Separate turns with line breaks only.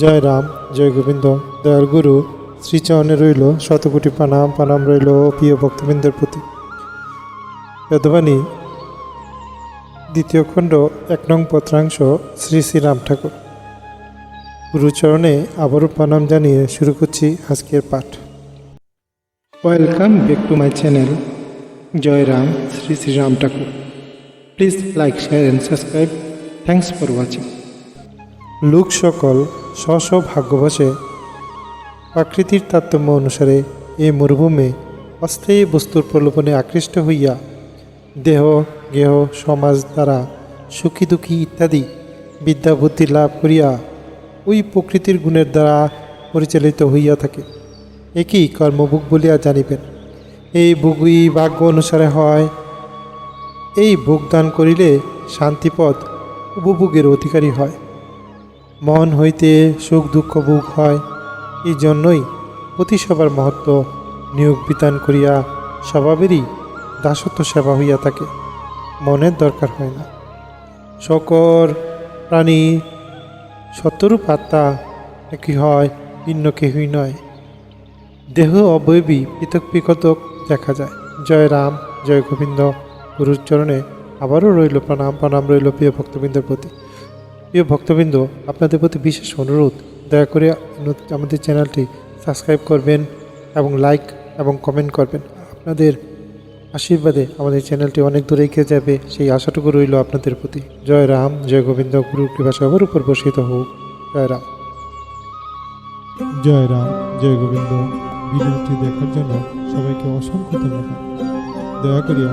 জয় রাম, জয় গোবিন্দ। দয়াল গুরু, শ্রীচরণে রইল, শতকোটি প্রণাম প্রণাম রইল প্রিয় ভক্তবৃন্দের প্রতি। বেদবাণী দ্বিতীয় খণ্ড, এক নং পত্রাংশ, শ্রী শ্রী রাম ঠাকুর। গুরুচরণে আবারও প্রণাম জানিয়ে শুরু করছি আজকের পাঠ। Welcome back to my channel Joy Ram Shri Shri Ram Thakur please like share and subscribe thanks for watching লোক সকল স্ব স্ব ভাগ্যবশে প্রাকৃতির তারতম্য অনুসারে এই মরুভূমে অস্থায়ী বস্তুর প্রলোভনে আকৃষ্ট হইয়া দেহ, গেহ, সমাজ দ্বারা সুখী দুঃখী ইত্যাদি বিদ্যা বুদ্ধি লাভ করিয়া ওই প্রকৃতির গুণের দ্বারা পরিচালিত হইয়া থাকে। একই কর্মভোগ বলিয়া জানিবেন, এই ভোগই ভাগ্য অনুসারে হয়। এই ভোগদান করিলে শান্তিপদ উপভোগের অধিকারী হয়। মন হইতে সুখ দুঃখ ভোগ হয়, এই জন্যই অতি সবার মহত্ব নিয়োগ বিতান করিয়া স্বভাবেরই দাসত্ব সেবা হইয়া থাকে, মনের দরকার হয় না। শকর প্রাণী সত্যরূপ আত্মা একই হয়, ভিন্ন কেহই নয়। দেহ অবয়বী পৃথক পৃথক দেখা যায়। জয় রাম, জয় গোবিন্দ, গুরুর চরণে আবারও রইল প্রণাম প্রণাম রইল প্রিয় ভক্তবৃন্দের প্রতি। প্রিয় ভক্তবৃন্দ, আপনাদের প্রতি বিশেষ অনুরোধ। দয়া করে আমাদের চ্যানেলটি সাবস্ক্রাইব করবেন এবং লাইক এবং কমেন্ট করবেন। আপনাদের আশীর্বাদে আমাদের চ্যানেলটি অনেক দূরে এগিয়ে যাবে। সেই আশাটুকু রইল আপনাদের প্রতি। জয় রাম, জয় গোবিন্দ গুরু কৃপা সবার উপর বর্ষিত হোক। জয় রাম।
জয় রাম, জয় গোবিন্দ। ভিডিওটি দেখার জন্য সবাইকে অসংখ্য ধন্যবাদ। দয়া করিয়া